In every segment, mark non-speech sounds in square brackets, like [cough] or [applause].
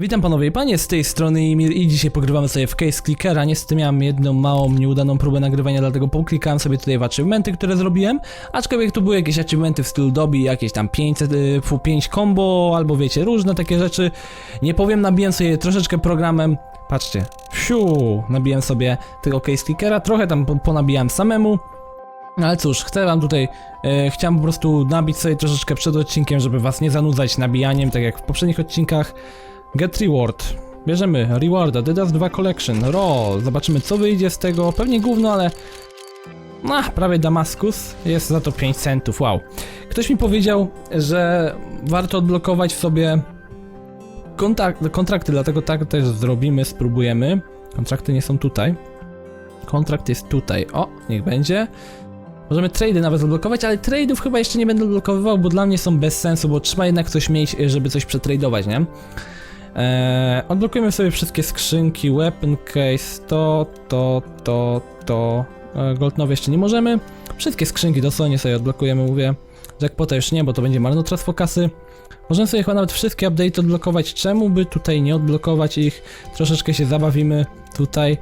Witam panowie i panie, z tej strony Emil i dzisiaj pogrywamy sobie w Case Clickera. Niestety miałem jedną małą, nieudaną próbę nagrywania, dlatego poklikałem sobie tutaj w achievementy, które zrobiłem. Aczkolwiek tu były jakieś achievementy w stylu dobi, jakieś tam 500, y, fu, 5 combo, albo wiecie, różne takie rzeczy. Nie powiem, nabiłem sobie troszeczkę programem. Patrzcie, siu, nabiłem sobie tego Case Clickera, trochę tam po- ponabijałem samemu. No ale cóż, chcę wam tutaj, e, chciałem po prostu nabić sobie troszeczkę przed odcinkiem, żeby was nie zanudzać nabijaniem, tak jak w poprzednich odcinkach. Get reward. Bierzemy rewarda, Dydas 2 Collection, roll, zobaczymy co wyjdzie z tego, pewnie gówno, ale... No, prawie Damaskus, jest za to 5 centów, wow. Ktoś mi powiedział, że warto odblokować sobie kontakt, kontrakty, dlatego tak też zrobimy, spróbujemy. Kontrakty nie są tutaj. Kontrakt jest tutaj, o, niech będzie. Możemy trady nawet odblokować, ale trade'ów chyba jeszcze nie będę odblokowywał, bo dla mnie są bez sensu, bo trzeba jednak coś mieć, żeby coś przetradować, nie? Eee, odblokujemy sobie wszystkie skrzynki, weapon case, to, to, to, to. E, Goldnowy jeszcze nie możemy. Wszystkie skrzynki dosłownie sobie odblokujemy, mówię. Jackpota już nie, bo to będzie marnotrawstwo kasy. Możemy sobie chyba nawet wszystkie update odblokować. Czemu by tutaj nie odblokować ich? Troszeczkę się zabawimy tutaj.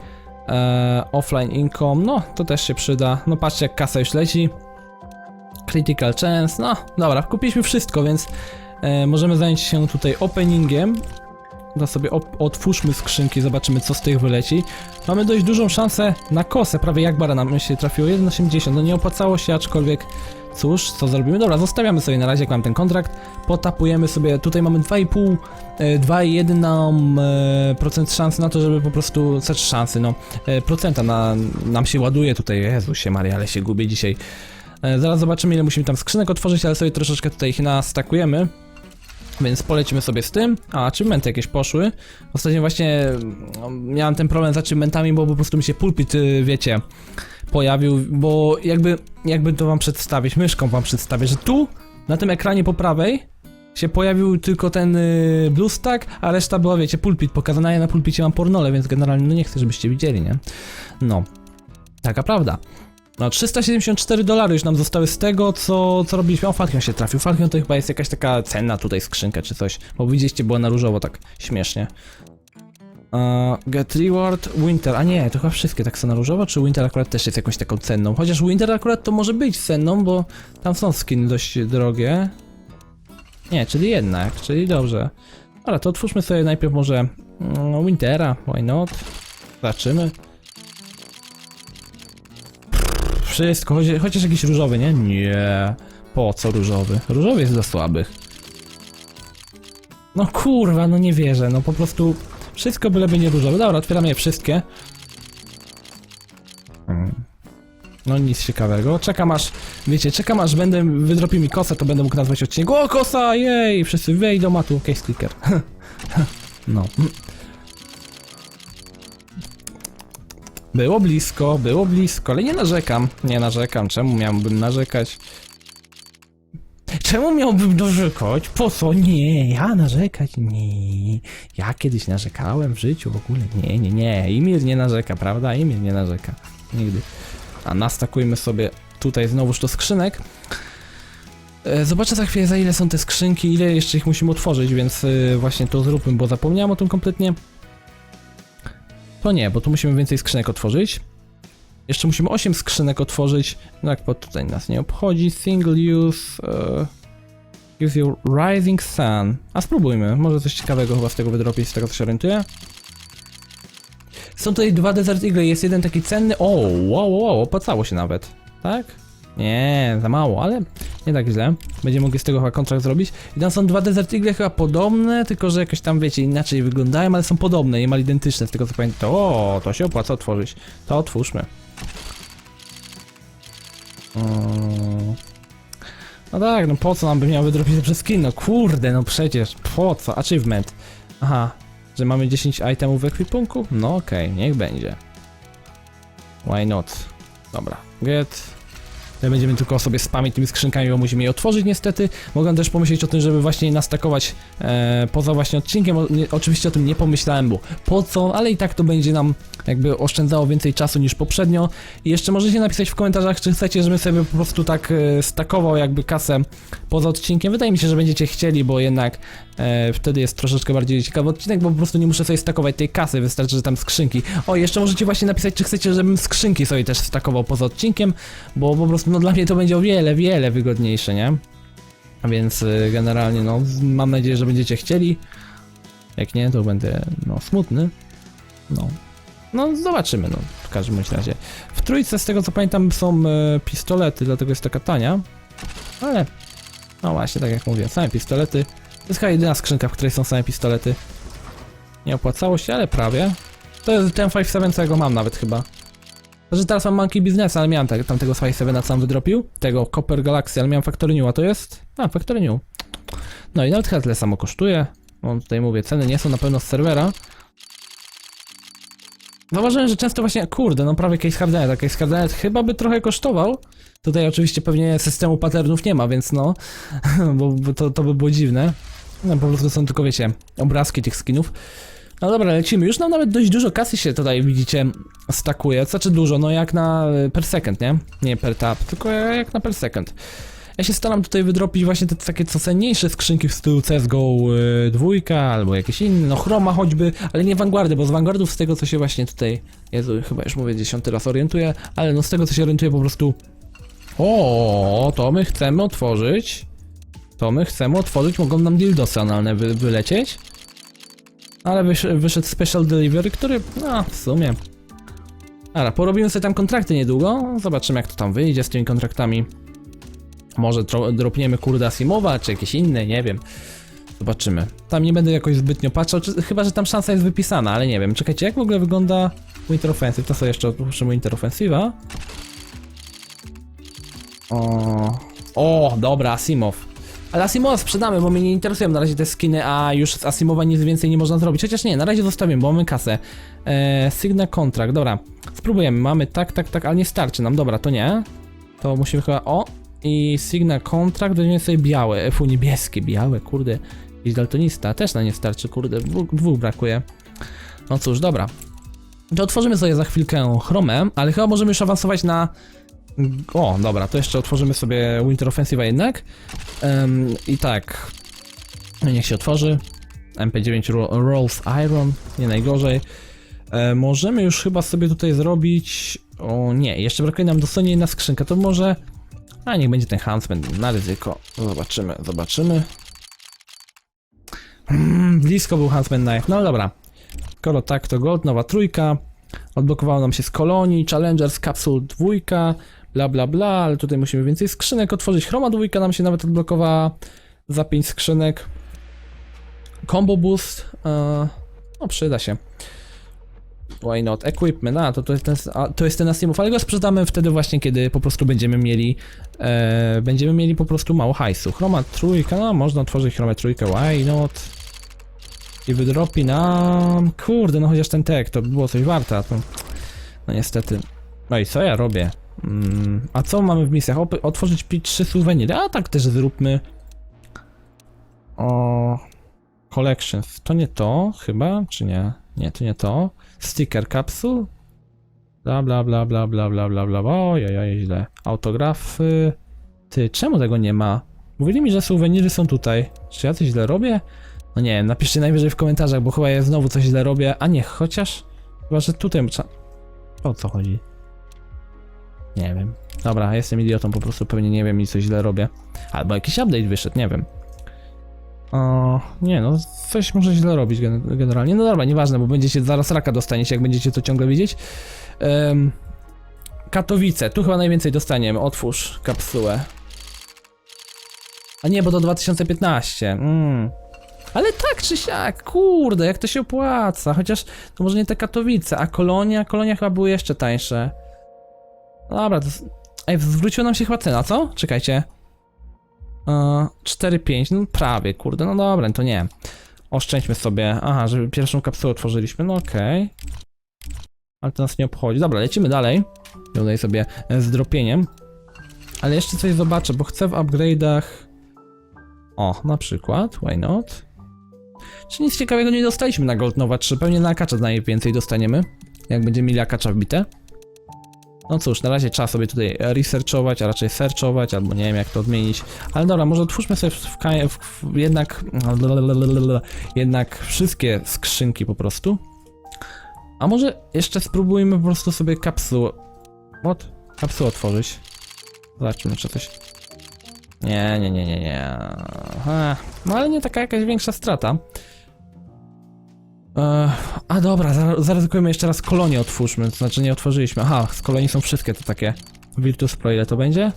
Eee, offline income, no to też się przyda. No patrzcie jak kasa już leci. Critical chance, no dobra, kupiliśmy wszystko, więc e, możemy zająć się tutaj openingiem. To sobie otwórzmy skrzynki, zobaczymy co z tych wyleci. Mamy dość dużą szansę na kosę, prawie jak bara nam się trafiło, 1,80, no nie opłacało się, aczkolwiek cóż, co zrobimy? Dobra, zostawiamy sobie na razie, jak mam ten kontrakt, potapujemy sobie, tutaj mamy 2,5, e, 2,1 nam e, procent szansy na to, żeby po prostu, znaczy szansy, no, e, procenta na, nam się ładuje tutaj, Jezusie Maria, ale się gubię dzisiaj. E, zaraz zobaczymy ile musimy tam skrzynek otworzyć, ale sobie troszeczkę tutaj ich nastakujemy. Więc polecimy sobie z tym. A, achievementy jakieś poszły. Ostatnio właśnie no, miałem ten problem z achievementami, bo po prostu mi się pulpit, y, wiecie, pojawił, bo jakby, jakby to wam przedstawić, myszką wam przedstawię, że tu, na tym ekranie po prawej, się pojawił tylko ten y, blue stack, a reszta była, wiecie, pulpit pokazana, ja na pulpicie mam pornole, więc generalnie no nie chcę, żebyście widzieli, nie? No, taka prawda. No, 374 dolary już nam zostały z tego, co, co robiliśmy. O, Falcon się trafił. Falcon to chyba jest jakaś taka cenna tutaj skrzynka czy coś. Bo widzieliście, była na różowo tak śmiesznie. Uh, get reward, winter. A nie, to chyba wszystkie tak są na różowo, czy winter akurat też jest jakąś taką cenną? Chociaż winter akurat to może być cenną, bo tam są skiny dość drogie. Nie, czyli jednak, czyli dobrze. Ale to otwórzmy sobie najpierw może mm, wintera, why not? Zobaczymy. Wszystko, chociaż, jakiś różowy, nie? Nie. Po co różowy? Różowy jest dla słabych. No kurwa, no nie wierzę, no po prostu wszystko byleby nie różowe. Dobra, otwieramy je wszystkie. Hmm. No nic ciekawego. Czekam aż, wiecie, czekam aż będę, wydropi mi kosę, to będę mógł nazwać odcinek. O, kosa, jej! Wszyscy wejdą, a tu case clicker. [laughs] no. Było blisko, było blisko, ale nie narzekam. Nie narzekam, czemu miałbym narzekać? Czemu miałbym narzekać? Po co? Nie, ja narzekać? Nie. Ja kiedyś narzekałem w życiu w ogóle. Nie, nie, nie. Emil nie narzeka, prawda? Emil nie narzeka. Nigdy. A nastakujmy sobie tutaj znowuż do skrzynek. E, Zobaczę za chwilę za ile są te skrzynki, ile jeszcze ich musimy otworzyć, więc e, właśnie to zróbmy, bo zapomniałem o tym kompletnie. To nie, bo tu musimy więcej skrzynek otworzyć. Jeszcze musimy 8 skrzynek otworzyć. No jak tutaj nas nie obchodzi. Single use. Uh, gives you rising sun. A spróbujmy. Może coś ciekawego chyba z tego wydropić, z tego co się orientuję. Są tutaj dwa Desert Eagle. Jest jeden taki cenny. O, wow, wow, opłacało się nawet. Tak? Nie, za mało, ale nie tak źle. Będziemy mogli z tego chyba kontrakt zrobić. I tam są dwa Desert Eagle chyba podobne, tylko że jakoś tam, wiecie, inaczej wyglądają, ale są podobne, niemal identyczne, z tego co pamiętam. O, to się opłaca otworzyć. To otwórzmy. Mm. No tak, no po co nam by miał wydropić przez skin? No kurde, no przecież, po co? Achievement. Aha, że mamy 10 itemów w ekwipunku? No okej, niech będzie. Why not? Dobra, get Tutaj będziemy tylko sobie spamić tymi skrzynkami, bo musimy je otworzyć niestety. Mogę też pomyśleć o tym, żeby właśnie nastakować e, poza właśnie odcinkiem. O, nie, oczywiście o tym nie pomyślałem, bo po co, ale i tak to będzie nam jakby oszczędzało więcej czasu niż poprzednio. I jeszcze możecie napisać w komentarzach, czy chcecie, żebym sobie po prostu tak e, stakował jakby kasę poza odcinkiem. Wydaje mi się, że będziecie chcieli, bo jednak e, wtedy jest troszeczkę bardziej ciekawy odcinek, bo po prostu nie muszę sobie stakować tej kasy, wystarczy, że tam skrzynki. O, jeszcze możecie właśnie napisać, czy chcecie, żebym skrzynki sobie też stakował poza odcinkiem, bo po prostu no dla mnie to będzie o wiele, wiele wygodniejsze, nie? A więc y, generalnie no mam nadzieję, że będziecie chcieli. Jak nie, to będę no smutny. No. No zobaczymy, no w każdym razie. W trójce z tego co pamiętam są e, pistolety, dlatego jest taka tania. Ale no właśnie, tak jak mówię, same pistolety. To jest chyba jedyna skrzynka, w której są same pistolety. Nie opłacało się, ale prawie. To jest ten 5.7, co ja go mam nawet chyba. Znaczy teraz mam Monkey Business, ale miałem tak, tamtego 5.7 sam wydropił. Tego Copper Galaxy, ale miałem Factory New, a to jest? A, Factory New. No i nawet chyba tyle samo kosztuje. No tutaj mówię, ceny nie są na pewno z serwera. Zauważyłem, że często właśnie, kurde, no prawie Case Hardenet, a Case chyba by trochę kosztował. Tutaj oczywiście pewnie systemu patternów nie ma, więc no, [laughs] bo to, to by było dziwne. No po prostu są tylko, wiecie, obrazki tych skinów. No dobra, lecimy. Już nam nawet dość dużo kasy się tutaj, widzicie, stakuje. Znaczy dużo, no jak na e, per second, nie? Nie per tap, tylko jak na per second. Ja się staram tutaj wydropić właśnie te takie co cenniejsze skrzynki w stylu CSGO y, dwójka albo jakieś inne, no Chroma choćby, ale nie Vanguardy, bo z Vanguardów z tego co się właśnie tutaj, Jezu, chyba już mówię dziesiąty raz orientuję, ale no z tego co się orientuję po prostu o, to my chcemy otworzyć, to my chcemy otworzyć, mogą nam dildosy analne wy, wylecieć, ale wysz, wyszedł Special Delivery, który, no w sumie, Dobra, porobimy sobie tam kontrakty niedługo, zobaczymy jak to tam wyjdzie z tymi kontraktami. Może dropniemy kurde Asimowa, czy jakieś inne, nie wiem. Zobaczymy. Tam nie będę jakoś zbytnio patrzał, czy, chyba że tam szansa jest wypisana, ale nie wiem. Czekajcie, jak w ogóle wygląda Winter Offensive? To sobie jeszcze odpuszczymy Winter Offensive'a. O, o, dobra, Asimov. Ale Asimowa sprzedamy, bo mnie nie interesują na razie te skiny, a już z Asimowa nic więcej nie można zrobić. Chociaż nie, na razie zostawimy, bo mamy kasę. Eee, Signa Contract, dobra. Spróbujemy, mamy tak, tak, tak, ale nie starczy nam, dobra, to nie. To musimy chyba, o, i Signa Contract, weźmiemy sobie białe, fu, niebieskie, białe, kurde. Jakiś daltonista, też na nie starczy, kurde, dwóch, dwóch brakuje. No cóż, dobra. To otworzymy sobie za chwilkę chromę, ale chyba możemy już awansować na... O, dobra, to jeszcze otworzymy sobie Winter Offensive jednak. Em, I tak, niech się otworzy. MP9 Ro- Rolls Iron, nie najgorzej. E, możemy już chyba sobie tutaj zrobić... O nie, jeszcze brakuje nam dosłownie jedna skrzynka, to może... A niech będzie ten Huntsman na ryzyko. Zobaczymy, zobaczymy. Hmm, blisko był Huntsman Knife, no dobra. Skoro tak, to Gold, nowa trójka. Odblokowało nam się z kolonii, Challengers, Capsule dwójka, bla bla bla, ale tutaj musimy więcej skrzynek otworzyć. Chroma dwójka nam się nawet odblokowała za 5 skrzynek. Combo Boost, e, no przyda się. Why not? Equipment, a to, to, jest ten, a, to jest ten Asimov, ale go sprzedamy wtedy właśnie, kiedy po prostu będziemy mieli e, będziemy mieli po prostu mało hajsu. Chroma trójka, no można otworzyć chromę trójkę, why not? I wydropi nam... Kurde, no chociaż ten tek, to by było coś warte, to... No niestety. No i co ja robię? A co mamy w misjach? Op otworzyć trzy suweniry, a tak też zróbmy. O... Collections, to nie to chyba, czy nie? Nie, to nie to. Sticker capsule. Bla bla bla bla bla bla bla bla. Ojej, źle. Autografy. Ty, czemu tego nie ma? Mówili mi, że suweniry są tutaj. Czy ja coś źle robię? No nie napiszcie najwyżej w komentarzach, bo chyba ja znowu coś źle robię. A nie, chociaż... Chyba, że tutaj... O co chodzi? Nie wiem. Dobra, jestem idiotą, po prostu pewnie nie wiem i coś źle robię. Albo jakiś update wyszedł, nie wiem. O, nie no, coś może źle robić gen- generalnie. No dobra, nieważne, bo będziecie zaraz raka dostaniecie, jak będziecie to ciągle widzieć. Em, Katowice, tu chyba najwięcej dostaniemy. Otwórz kapsułę. A nie, bo to 2015. Mm. Ale tak czy siak, kurde, jak to się opłaca. Chociaż to może nie te Katowice, a Kolonia, Kolonia chyba były jeszcze tańsze. No Dobra, to... Ej, zwróciła nam się chyba cena, co? Czekajcie. Yy, 4-5, no prawie, kurde, no dobra, to nie. Oszczędźmy sobie. Aha, żeby pierwszą kapsułę otworzyliśmy, no okej. Ale to nas nie obchodzi. Dobra, lecimy dalej. Tutaj sobie e, z dropieniem. Ale jeszcze coś zobaczę, bo chcę w upgrade'ach... O, na przykład, why not? Czy nic ciekawego nie dostaliśmy na Gold Nova 3? Pewnie na akacza najwięcej dostaniemy, jak będziemy mieli akacza wbite. No cóż, na razie trzeba sobie tutaj researchować, a raczej searchować, albo nie wiem jak to odmienić. Ale dobra, może otwórzmy sobie w, w, w, jednak... [laughs] Jednak wszystkie skrzynki po prostu. A może jeszcze spróbujmy po prostu sobie kapsułę... What? Kapsułę otworzyć. Zobaczmy, czy coś... Nie, nie, nie, nie, nie. No ale nie taka jakaś większa strata. E, a dobra, zar- zaryzykujemy jeszcze raz kolonię otwórzmy, to znaczy nie otworzyliśmy. Aha, z kolonii są wszystkie te takie. Virtus Pro, ile to będzie?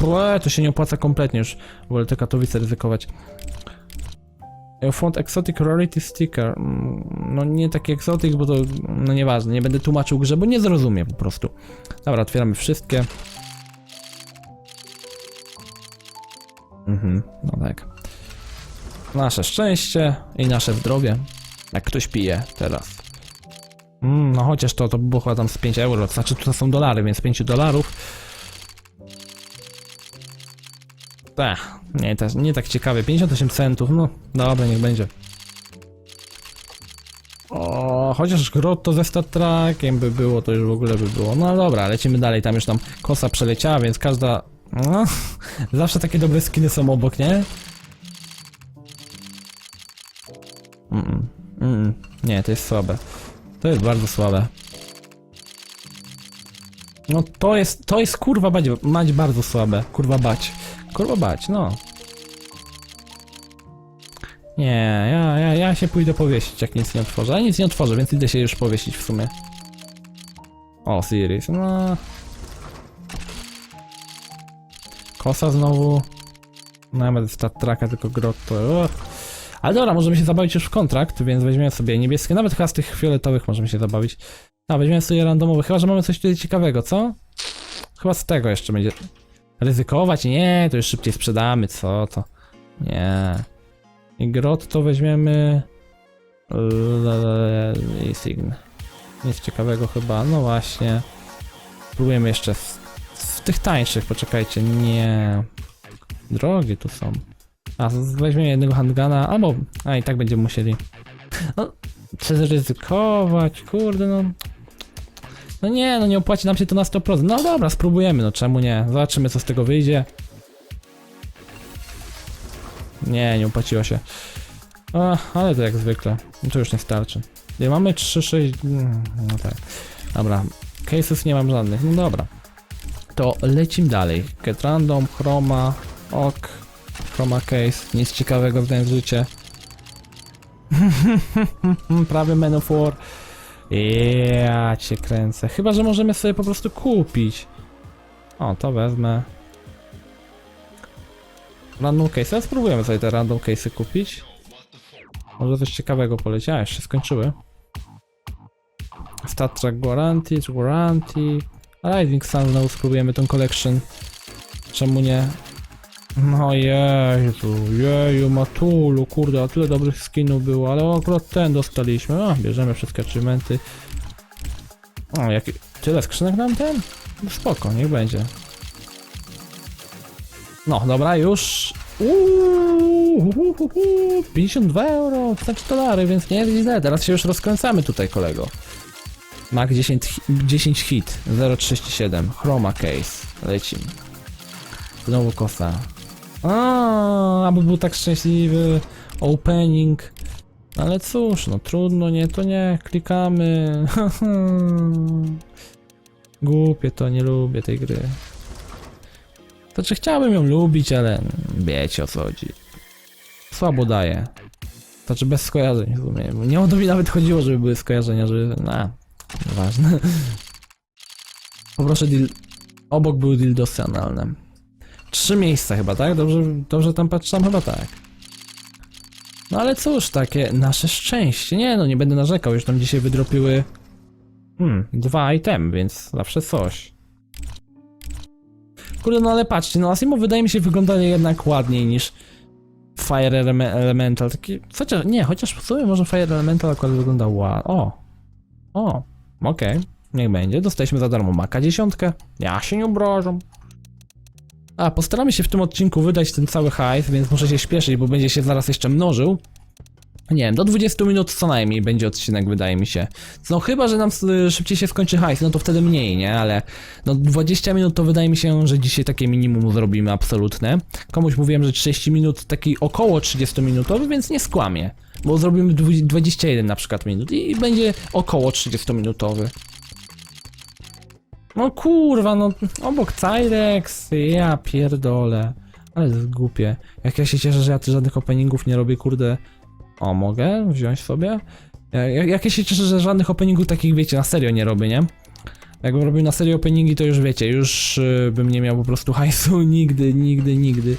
Płe, to się nie opłaca kompletnie już. Wolę te Katowice ryzykować. Found exotic rarity sticker. Mm, No nie taki exotic, bo to no nieważne, nie będę tłumaczył grze, bo nie zrozumie po prostu. Dobra, otwieramy wszystkie. Mhm, no tak. Nasze szczęście i nasze zdrowie. Jak ktoś pije teraz. Mm, no chociaż to, to by było chyba tam z 5 euro, znaczy to są dolary, więc 5 dolarów. Ech, nie, też, nie tak ciekawie, 58 centów, no dobra, niech będzie. O, chociaż grotto ze Star Trekiem by było, to już w ogóle by było. No dobra, lecimy dalej, tam już tam kosa przeleciała, więc każda... No, [laughs] zawsze takie dobre skiny są obok, nie? Mm, nie, to jest słabe. To jest bardzo słabe. No to jest, to jest kurwa bać, mać bardzo słabe. Kurwa bać. Kurwa bać, no. Nie, ja, ja, ja się pójdę powiesić, jak nic nie otworzę. A nic nie otworzę, więc idę się już powiesić w sumie. O, Sirius, no. Kosa znowu. No, ja będę Star Treka, tylko grotto. Uch. Ale dobra, możemy się zabawić już w kontrakt, więc weźmiemy sobie niebieskie, nawet chyba z tych fioletowych możemy się zabawić. A, weźmiemy sobie randomowe, chyba, że mamy coś tutaj ciekawego, co? Chyba z tego jeszcze będzie... Ryzykować? Nie, to już szybciej sprzedamy, co to? Nie. I grot to weźmiemy... Leasing. Nic ciekawego chyba, no właśnie. Spróbujemy jeszcze z, z tych tańszych, poczekajcie, nie... Drogie tu są. A, weźmiemy jednego handgana, albo... A, i tak będziemy musieli... No, trzeba ryzykować, kurde, no... No nie, no nie opłaci nam się to na 100%. No dobra, spróbujemy, no czemu nie? Zobaczymy, co z tego wyjdzie. Nie, nie opłaciło się. Ale to jak zwykle. No to już nie starczy. Nie mamy 3, 6... mm, No tak. Dobra. Cases nie mam żadnych. No dobra. To lecimy dalej. Get random, chroma, ok. Chroma case. Nic ciekawego w życie. [laughs] Prawie Man of War. Ja cię kręcę. Chyba, że możemy sobie po prostu kupić. O, to wezmę. Random case. Ja spróbujemy sobie te random case'y kupić. Może coś ciekawego poleci. A, jeszcze skończyły. Star Trek Guarantee, Guarantee. Rising Sun znowu spróbujemy tą collection. Czemu nie? No jeju, jeju, Matulu, kurde, a tyle dobrych skinów było, ale akurat ten dostaliśmy. O, bierzemy wszystkie achievementy. O, jak... Tyle skrzynek nam ten? No spoko, niech będzie. No, dobra, już. Uuu, hu, hu, hu, 52 euro, znaczy dolary, więc nie jest źle. Teraz się już rozkręcamy tutaj, kolego. Mac 10, hi- 10 hit, 037, chroma case, lecimy. Znowu kosa. A, aby był tak szczęśliwy. Opening. Ale cóż, no trudno, nie, to nie, klikamy. [laughs] Głupie to, nie lubię tej gry. Znaczy chciałbym ją lubić, ale wiecie o co chodzi. Słabo daje. Znaczy bez skojarzeń w sumie. Nie o to mi nawet chodziło, żeby były skojarzenia, żeby... Na, nieważne. [laughs] Poproszę deal... Obok były dildosy analne. Trzy miejsca chyba, tak? Dobrze, dobrze tam patrzę? Chyba tak. No ale cóż, takie nasze szczęście. Nie no, nie będę narzekał, już tam dzisiaj wydropiły hmm, dwa item, więc zawsze coś. Kurde, no ale patrzcie, no Asimo wydaje mi się wygląda jednak ładniej niż Fire Eleme- Elemental. Taki, chociaż, nie, chociaż w sumie może Fire Elemental akurat wygląda ładnie. O, o, okej, niech będzie. Dostaliśmy za darmo Maka dziesiątkę. Ja się nie obrażam. A, postaramy się w tym odcinku wydać ten cały hajs, więc muszę się śpieszyć, bo będzie się zaraz jeszcze mnożył. Nie wiem, do 20 minut co najmniej będzie odcinek, wydaje mi się. No chyba, że nam szybciej się skończy hajs, no to wtedy mniej, nie? Ale no 20 minut to wydaje mi się, że dzisiaj takie minimum zrobimy absolutne. Komuś mówiłem, że 30 minut taki około 30 minutowy, więc nie skłamię. Bo zrobimy dwu- 21 na przykład minut i będzie około 30 minutowy. No kurwa, no obok Cyrex, ja pierdolę. Ale to jest głupie. Jak ja się cieszę, że ja tu żadnych openingów nie robię, kurde. O, mogę wziąć sobie? Ja- Jak, jak ja się cieszę, że żadnych openingów takich, wiecie, na serio nie robię, nie? Jakbym robił na serio openingi, to już wiecie, już y, bym nie miał po prostu hajsu [laughs] nigdy, nigdy, nigdy.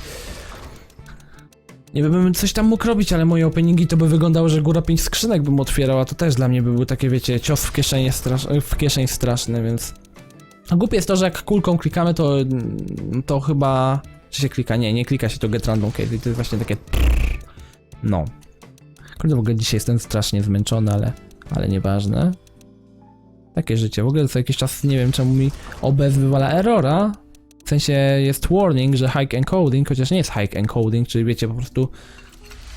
Nie bym coś tam mógł robić, ale moje openingi to by wyglądało, że góra pięć skrzynek bym otwierał, a to też dla mnie by był takie, wiecie, cios w kieszeni, strasz w kieszeń straszny, więc... Głupie jest to, że jak kulką klikamy, to, to chyba... Czy się klika? Nie, nie klika się to get random case i to jest właśnie takie... No. Kurde, w ogóle dzisiaj jestem strasznie zmęczony, ale, ale nieważne. Takie życie. W ogóle co jakiś czas nie wiem czemu mi OBS wywala errora. W sensie jest warning, że high encoding, chociaż nie jest high encoding, czyli wiecie po prostu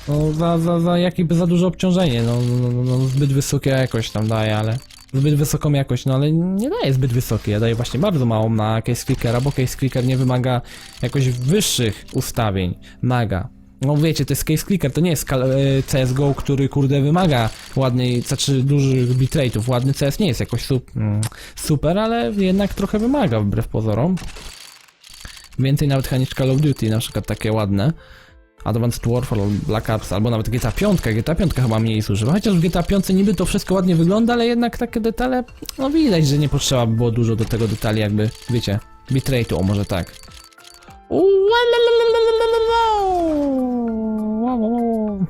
no za, za, za jakby za duże obciążenie, no, no, no, no zbyt wysokie jakość tam daje, ale zbyt wysoką jakość, no ale nie daje zbyt wysokiej, ja daję właśnie bardzo małą na case clickera, bo case clicker nie wymaga jakoś wyższych ustawień, maga. No wiecie, to jest case clicker, to nie jest e, CSGO, który kurde wymaga ładnej, znaczy dużych bitrate'ów. Ładny CS nie jest jakoś mm, super, ale jednak trochę wymaga wbrew pozorom. Więcej nawet chyba niż Call of Duty, na przykład takie ładne. Advanced Warfare, Black Ops, albo nawet GTA 5. GTA 5 chyba mniej zużywa. Chociaż w GTA 5 niby to wszystko ładnie wygląda, ale jednak takie detale, no widać, że nie potrzeba by było dużo do tego detali, jakby, wiecie, bitrate'u, o może tak.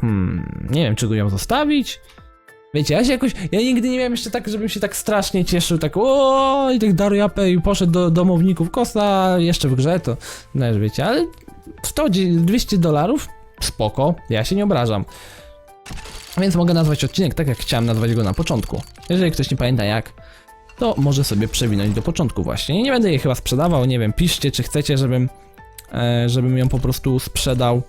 Hmm, nie wiem, czy tu ją zostawić. Wiecie, ja się jakoś, ja nigdy nie miałem jeszcze tak, żebym się tak strasznie cieszył, tak o i tak daruj apę i poszedł do domowników Kosta, jeszcze w grze, to, no wiecie, ale 100, 200 dolarów, spoko, ja się nie obrażam. Więc mogę nazwać odcinek tak, jak chciałem nazwać go na początku. Jeżeli ktoś nie pamięta jak, to może sobie przewinąć do początku właśnie. Nie będę jej chyba sprzedawał, nie wiem, piszcie, czy chcecie, żebym, e, żebym ją po prostu sprzedał.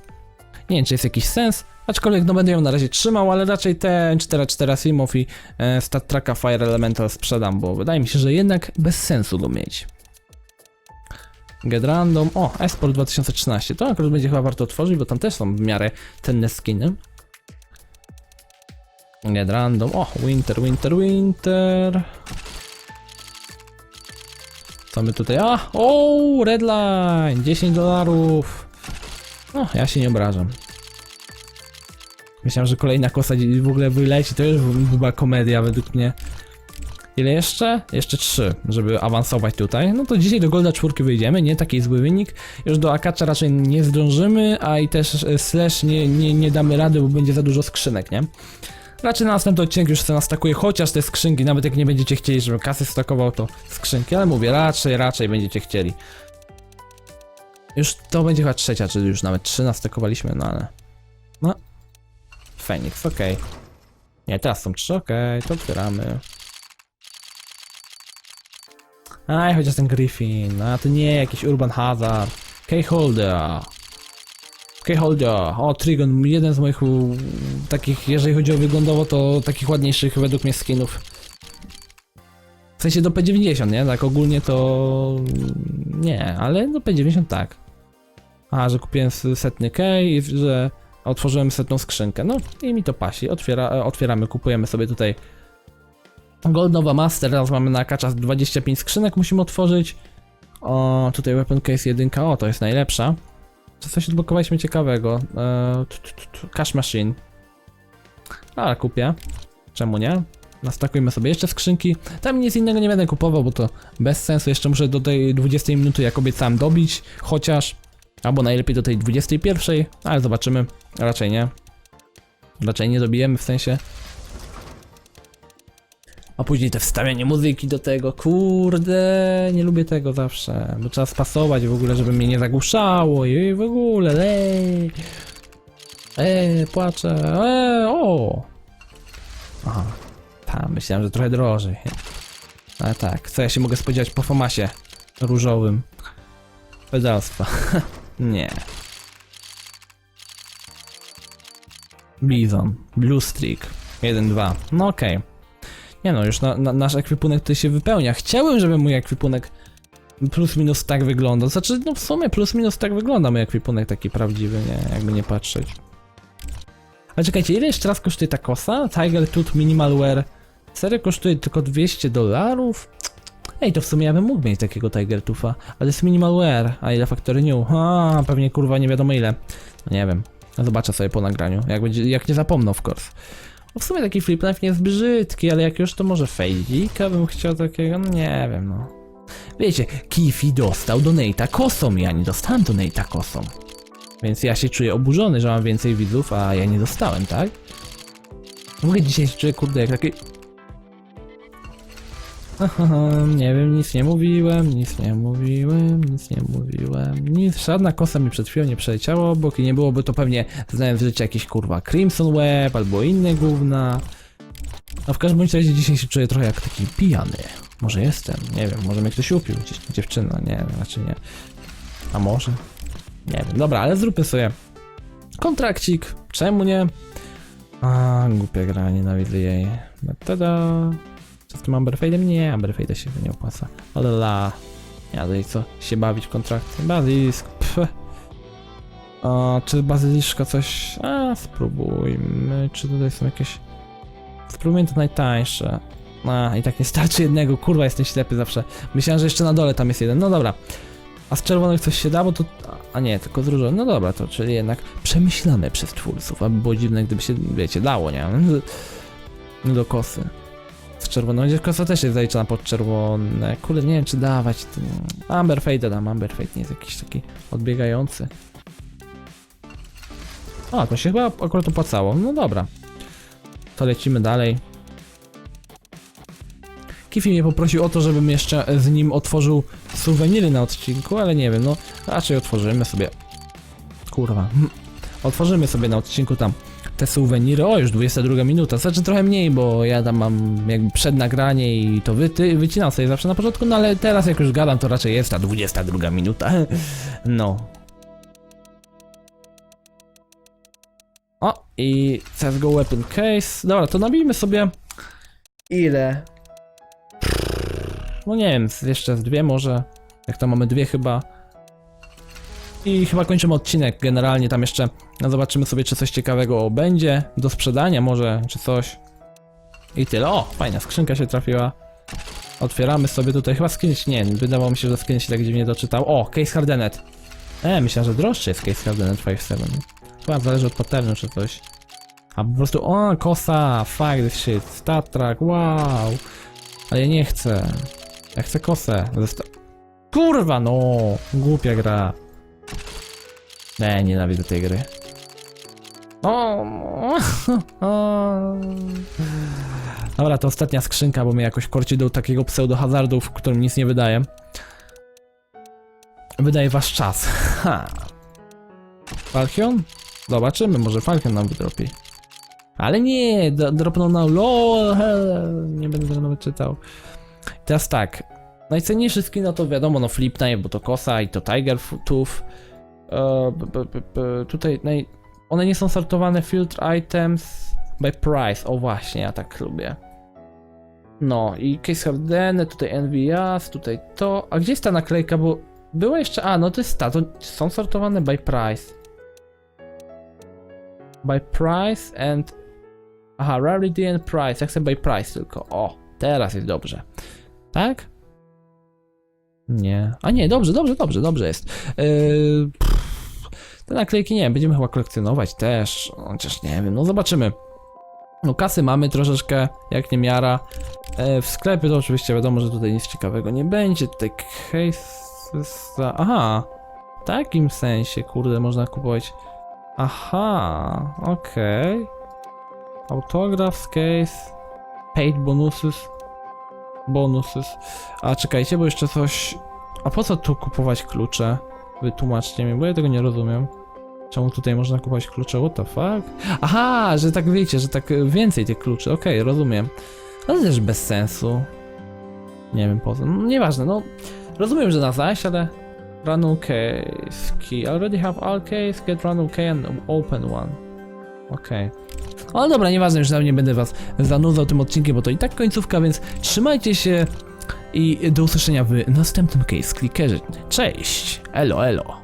Nie wiem, czy jest jakiś sens, aczkolwiek no będę ją na razie trzymał, ale raczej ten 4.4 Simów i e, Fire Elemental sprzedam, bo wydaje mi się, że jednak bez sensu go mieć. Get Random, o, Esport 2013, to akurat będzie chyba warto otworzyć, bo tam też są w miarę cenne skiny. Get Random, o, Winter, Winter, Winter. Co my tutaj, a, o, Redline, 10 dolarów. No, ja się nie obrażam. Myślałem, że kolejna kosa w ogóle wyleci, to już była komedia według mnie. Ile jeszcze? Jeszcze trzy, żeby awansować tutaj. No to dzisiaj do Golda 4 wyjdziemy, nie taki zły wynik. Już do Akacza raczej nie zdążymy, a i też e, Slash nie, nie, nie damy rady, bo będzie za dużo skrzynek, nie? Raczej na następny odcinek już sobie nastakuję, chociaż te skrzynki, nawet jak nie będziecie chcieli, żebym kasy stakował, to skrzynki, ale mówię, raczej, raczej będziecie chcieli. Już to będzie chyba trzecia, czy już nawet trzy nastakowaliśmy, no ale... No. Feniks, okej. Nie, teraz są trzy, okej, to otwieramy. Aj, chociaż ten Griffin, a to nie jakiś Urban Hazard. Keyholder. Keyholder, o Trigon, jeden z moich takich, jeżeli chodzi o wyglądowo, to takich ładniejszych według mnie skinów. W sensie do P90, nie? Tak ogólnie to... Nie, ale do P90 tak. A, że kupiłem setny key i że otworzyłem setną skrzynkę. No i mi to pasi. Otwiera, otwieramy, kupujemy sobie tutaj Gold Nova Master. Teraz mamy na kaczas 25 skrzynek, musimy otworzyć. O, tutaj Weapon Case 1. O, to jest najlepsza. Co coś odblokowaliśmy ciekawego? E, cash Machine. A, kupię. Czemu nie? Nastakujmy sobie jeszcze skrzynki. Tam nic innego nie będę kupował, bo to bez sensu. Jeszcze muszę do tej 20 minuty, jak obiecałem, dobić. Chociaż. Albo najlepiej do tej 21, ale zobaczymy. Raczej nie. Raczej nie dobijemy w sensie. A później te wstawianie muzyki do tego, kurde, nie lubię tego zawsze, bo trzeba spasować w ogóle, żeby mnie nie zagłuszało i w ogóle, ej, ej, płaczę, ej, o. Aha, tam, myślałem, że trochę drożej. Ale tak, co ja się mogę spodziewać po Fomasie różowym. Pedalstwa. [laughs] nie. Bizon. Blue Streak. 1-2. No okej. Nie no, już na, na, nasz ekwipunek tutaj się wypełnia. Chciałem, żeby mój ekwipunek plus minus tak wyglądał. Znaczy, no w sumie plus minus tak wygląda mój ekwipunek taki prawdziwy, nie? Jakby nie patrzeć. Ale czekajcie, ile jeszcze raz kosztuje ta kosa? Tiger Tooth Minimal Wear. Serio kosztuje tylko 200 dolarów? Ej, to w sumie ja bym mógł mieć takiego Tiger Tootha, ale jest Minimal Wear, a ile Factory New? A, pewnie kurwa nie wiadomo ile. Nie wiem. Zobaczę sobie po nagraniu, jak, będzie, jak nie zapomnę, of course. No w sumie taki flip knife nie jest brzydki, ale jak już to może fejdzika bym chciał takiego, no nie wiem, no. Wiecie, Kifi dostał donate'a kosą, ja nie dostałem donate'a kosą. Więc ja się czuję oburzony, że mam więcej widzów, a ja nie dostałem, tak? Mówię dzisiaj się czuję, kurde, jak taki... [laughs] Nie wiem, nic nie mówiłem, nic nie mówiłem, nic nie mówiłem, nic, żadna kosa mi przed chwilą nie przeleciała obok i nie byłoby to pewnie, znałem w życiu jakiś kurwa Crimson Web albo inne gówna. A w każdym razie dzisiaj się czuję trochę jak taki pijany. Może jestem, nie wiem, może mnie ktoś upił, dziewczyna, nie wiem, raczej nie. A może? Nie wiem, dobra, ale zróbmy sobie kontrakcik, czemu nie? A, głupia gra, nienawidzę jej. No tada. Z tym Amberfade'em? Nie, Amberfade'a się nie opłaca. Ale la. Ja tutaj co? Się bawić w kontrakty? Bazylisk. A, czy bazyliszka coś? A, spróbujmy. Czy tutaj są jakieś... Spróbujmy to najtańsze. A, i tak nie starczy jednego, kurwa, jestem ślepy zawsze. Myślałem, że jeszcze na dole tam jest jeden. No dobra. A z czerwonych coś się da, bo to... A nie, tylko z różowych. No dobra, to czyli jednak przemyślane przez twórców, aby było dziwne, gdyby się, wiecie, dało, nie? [laughs] Do kosy. Z czerwoną, chociaż kosa też jest zaliczona pod czerwone. Kurde, nie wiem czy dawać. Amber Fade dam, Amber Fade nie jest jakiś taki odbiegający. A, to się chyba akurat opłacało. No dobra. To lecimy dalej. Kifi mnie poprosił o to, żebym jeszcze z nim otworzył suweniry na odcinku, ale nie wiem, no raczej otworzymy sobie. Kurwa. [laughs] Otworzymy sobie na odcinku tam te suweniry. O, już 22 minuta. Znaczy trochę mniej, bo ja tam mam jakby przednagranie i to wy, ty, wycinam sobie zawsze na początku, no ale teraz jak już gadam, to raczej jest ta 22 minuta. [laughs] No. O, i CSGO Weapon Case. Dobra, to nabijmy sobie. Ile? No nie wiem, jeszcze z dwie może. Jak to mamy dwie chyba. I chyba kończymy odcinek. Generalnie tam jeszcze zobaczymy sobie, czy coś ciekawego będzie do sprzedania, może, czy coś. I tyle. O, fajna skrzynka się trafiła. Otwieramy sobie tutaj. Chyba skin nie, wydawało mi się, że skin się tak dziwnie doczytał. O, Case Hardenet. E, myślałem, że droższy jest Case Hardenet 5.7. Chyba zależy od paternu czy coś. A po prostu, o, kosa, fuck this shit, Star Trek, wow. Ale ja nie chcę. Ja chcę kosę. Kurwa, no, głupia gra. Nie, nienawidzę tej gry. O, o. Dobra, to ostatnia skrzynka, bo mnie jakoś korci do takiego pseudo-hazardu, w którym nic nie wydaje. Wydaje wasz czas. Ha. Falchion? Zobaczymy, może Falchion nam wydropi. Ale nie, dropnął na LOL, nie będę tego nawet czytał. Teraz tak, najcenniejszy skin no to wiadomo, no Flip Knife, bo to Kosa i to Tiger Tooth. E, b, tutaj naj... one nie są sortowane filter items by price, o właśnie, ja tak lubię. No i Case Hardene, tutaj NVS, tutaj to, a gdzie jest ta naklejka, bo była jeszcze, a no to jest ta, to są sortowane by price. By price and Aha, rarity and price. Ja chcę by price tylko. O, teraz jest dobrze. Tak? Nie. A nie, dobrze, dobrze, dobrze, dobrze jest. Yy, te naklejki nie będziemy chyba kolekcjonować też. Chociaż nie wiem, no zobaczymy. No kasy mamy troszeczkę, jak nie miara. E, w sklepie to oczywiście wiadomo, że tutaj nic ciekawego nie będzie. Tutaj za... Aha. W takim sensie, kurde, można kupować... Aha, okej. Autograph, case, paid bonuses, bonuses. A czekajcie, bo jeszcze coś... A po co tu kupować klucze? Wytłumaczcie mi, bo ja tego nie rozumiem. Czemu tutaj można kupować klucze? What the fuck? Aha, że tak wiecie, że tak więcej tych kluczy. Okej, rozumiem. Ale też bez sensu. Nie wiem po co. No, nieważne, no. Rozumiem, że na zaś, ale... Random case key. Already have all case, get random key and open one. Okej. Ale dobra, nieważne, już nie będę was zanudzał tym odcinkiem, bo to i tak końcówka, więc trzymajcie się i do usłyszenia w następnym case clickerze. Cześć! Elo, elo!